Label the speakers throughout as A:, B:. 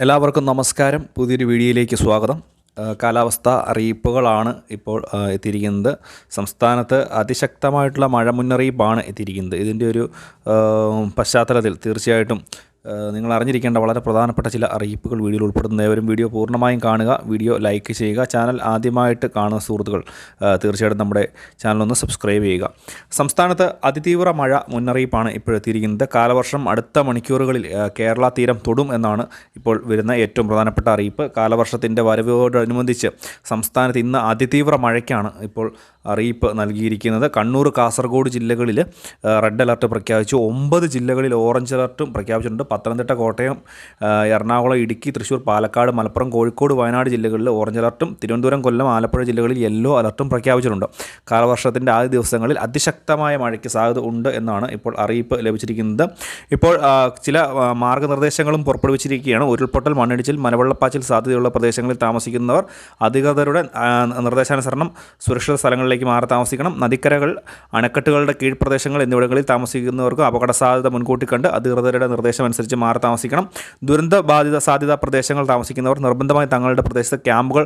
A: എല്ലാവർക്കും നമസ്കാരം. പുതിയൊരു വീഡിയോയിലേക്ക് സ്വാഗതം. കാലാവസ്ഥ അറിയിപ്പുകളാണ് ഇപ്പോൾ എത്തിയിരിക്കുന്നത്. സംസ്ഥാനത്ത് അതിശക്തമായിട്ടുള്ള മഴ മുന്നറിയിപ്പാണ് എത്തിയിരിക്കുന്നത്. ഇതിന്റെ ഒരു പശ്ചാത്തലത്തിൽ തീർച്ചയായിട്ടും നിങ്ങൾ അറിഞ്ഞിരിക്കേണ്ട വളരെ പ്രധാനപ്പെട്ട ചില അറിയിപ്പുകൾ വീഡിയോയിൽ ഉൾപ്പെടുന്നവരും വീഡിയോ പൂർണമായും കാണുക വീഡിയോ ലൈക്ക് ചെയ്യുക ചാനൽ ആദ്യമായിട്ട് കാണുന്ന സുഹൃത്തുക്കൾ തീർച്ചയായിട്ടും നമ്മുടെ ചാനലൊന്ന് സബ്സ്ക്രൈബ് ചെയ്യുക. സംസ്ഥാനത്ത് അതിതീവ്ര മഴ മുന്നറിയിപ്പാണ് ഇപ്പോൾ എത്തിയിരിക്കുന്നത്. കാലവർഷം അടുത്ത മണിക്കൂറുകളിൽ കേരള തീരം തൊടും എന്നാണ് ഇപ്പോൾ വരുന്ന ഏറ്റവും പ്രധാനപ്പെട്ട അറിയിപ്പ്. കാലവർഷത്തിന്റെ വരവോടനുബന്ധിച്ച് സംസ്ഥാനത്ത് ഇന്ന് അതിതീവ്ര മഴയ്ക്കാണ് ഇപ്പോൾ അറിയിപ്പ് നൽകിയിരിക്കുന്നത്. കണ്ണൂർ കാസർഗോഡ് ജില്ലകളിൽ റെഡ് അലർട്ട് പ്രഖ്യാപിച്ചു. ഒമ്പത് ജില്ലകളിൽ ഓറഞ്ച് അലർട്ടും പ്രഖ്യാപിച്ചിട്ടുണ്ട്. പത്തനംതിട്ട കോട്ടയം എറണാകുളം ഇടുക്കി തൃശ്ശൂർ പാലക്കാട് മലപ്പുറം കോഴിക്കോട് വയനാട് ജില്ലകളിൽ ഓറഞ്ച് അലർട്ടും തിരുവനന്തപുരം കൊല്ലം ആലപ്പുഴ ജില്ലകളിൽ യെല്ലോ അലർട്ടും പ്രഖ്യാപിച്ചിട്ടുണ്ട്. കാലവർഷത്തിന്റെ ആദ്യ ദിവസങ്ങളിൽ അതിശക്തമായ മഴയ്ക്ക് സാധ്യത ഉണ്ട് എന്നാണ് ഇപ്പോൾ അറിയിപ്പ് ലഭിച്ചിരിക്കുന്നത്. ഇപ്പോൾ ചില മാർഗനിർദ്ദേശങ്ങളും പുറപ്പെടുവിച്ചിരിക്കുകയാണ്. ഉരുൾപൊട്ടൽ മണ്ണിടിച്ചിൽ മലവെള്ളപ്പാച്ചിൽ സാധ്യതയുള്ള പ്രദേശങ്ങളിൽ താമസിക്കുന്നവർ അധികൃതരുടെ നിർദ്ദേശാനുസരണം സുരക്ഷിത സ്ഥലങ്ങളിലേക്ക് മാറി താമസിക്കണം. നദിക്കരകൾ അണക്കെട്ടുകളുടെ കീഴ്പ്രദേശങ്ങൾ എന്നിവിടങ്ങളിൽ താമസിക്കുന്നവർക്ക് അപകട സാധ്യത മുൻകൂട്ടി കണ്ട് അധികൃതരുടെ നിർദ്ദേശം അനുസരിച്ച് മാറി താമസിക്കണം. ദുരന്ത ബാധിത സാധ്യത പ്രദേശങ്ങൾ താമസിക്കുന്നവർ നിർബന്ധമായി തങ്ങളുടെ പ്രദേശത്ത് ക്യാമ്പുകൾ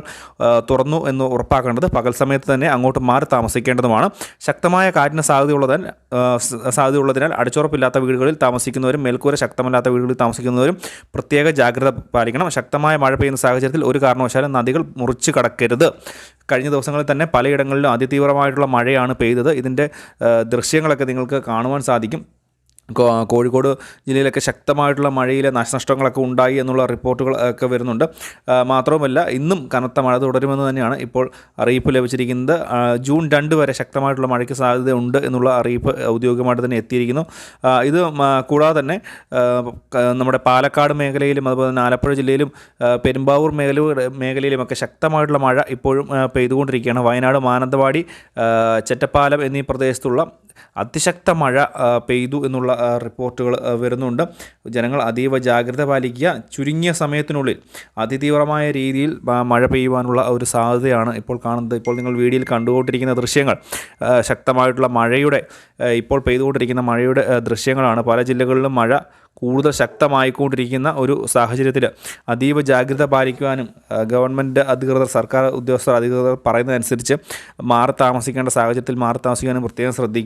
A: തുറന്നു എന്ന് ഉറപ്പാക്കേണ്ടത് പകൽ സമയത്ത് തന്നെ അങ്ങോട്ട് മാറി താമസിക്കേണ്ടതുമാണ്. ശക്തമായ കാറ്റിന് സാധ്യതയുള്ളതിനാൽ സാധ്യതയുള്ളതിനാൽ അടിച്ചുറപ്പില്ലാത്ത വീടുകളിൽ താമസിക്കുന്നവരും മേൽക്കൂര ശക്തമല്ലാത്ത വീടുകളിൽ താമസിക്കുന്നവരും പ്രത്യേക ജാഗ്രത പാലിക്കണം. ശക്തമായ മഴ പെയ്യുന്ന സാഹചര്യത്തിൽ ഒരു കാരണവശാലും നദികൾ മുറിച്ച് കടക്കരുത്. കഴിഞ്ഞ ദിവസങ്ങളിൽ തന്നെ പലയിടങ്ങളിലും അതിതീവ്രമായിട്ടുള്ള മഴയാണ് പെയ്തത്. ഇതിന്റെ ദൃശ്യങ്ങളൊക്കെ നിങ്ങൾക്ക് കാണുവാൻ സാധിക്കും. കോഴിക്കോട് ജില്ലയിലൊക്കെ ശക്തമായിട്ടുള്ള മഴയിലെ നാശനഷ്ടങ്ങളൊക്കെ ഉണ്ടായി എന്നുള്ള റിപ്പോർട്ടുകൾ ഒക്കെ വരുന്നുണ്ട്. മാത്രവുമല്ല ഇന്നും കനത്ത മഴ തുടരുമെന്ന് തന്നെയാണ് ഇപ്പോൾ അറിയിപ്പ് ലഭിച്ചിരിക്കുന്നത്. ജൂൺ രണ്ട് വരെ ശക്തമായിട്ടുള്ള മഴയ്ക്ക് സാധ്യതയുണ്ട് എന്നുള്ള അറിയിപ്പ് ഔദ്യോഗികമായിട്ട് തന്നെ എത്തിയിരിക്കുന്നു. ഇത് കൂടാതെ തന്നെ നമ്മുടെ പാലക്കാട് മേഖലയിലും അതുപോലെ തന്നെ ആലപ്പുഴ ജില്ലയിലും പെരുമ്പാവൂർ മേഖല മേഖലയിലുമൊക്കെ ശക്തമായിട്ടുള്ള മഴ ഇപ്പോഴും പെയ്തുകൊണ്ടിരിക്കുകയാണ്. വയനാട് മാനന്തവാടി ചെറ്റപ്പാലം എന്നീ പ്രദേശത്തുള്ള അതിശക്ത മഴ പെയ്തു എന്നുള്ള റിപ്പോർട്ടുകൾ വരുന്നുണ്ട്. ജനങ്ങൾ അതീവ ജാഗ്രത പാലിക്കുക. ചുരുങ്ങിയ സമയത്തിനുള്ളിൽ അതിതീവ്രമായ രീതിയിൽ മഴ പെയ്യുവാനുള്ള ഒരു സാധ്യതയാണ് ഇപ്പോൾ കാണുന്നത്. ഇപ്പോൾ നിങ്ങൾ വീഡിയോയിൽ കണ്ടുകൊണ്ടിരിക്കുന്ന ദൃശ്യങ്ങൾ ശക്തമായിട്ടുള്ള മഴയുടെ ഇപ്പോൾ പെയ്തുകൊണ്ടിരിക്കുന്ന മഴയുടെ ദൃശ്യങ്ങളാണ്. പല ജില്ലകളിലും മഴ കൂടുതൽ ശക്തമായിക്കൊണ്ടിരിക്കുന്ന ഒരു സാഹചര്യത്തിൽ അതീവ ജാഗ്രത പാലിക്കുവാനും ഗവൺമെന്റ് അധികൃതർ സർക്കാർ ഉദ്യോഗസ്ഥർ അധികൃതർ പറയുന്നതനുസരിച്ച് മാറി താമസിക്കേണ്ട സാഹചര്യത്തിൽ മാറി താമസിക്കാനും പ്രത്യേകം ശ്രദ്ധിക്കുക.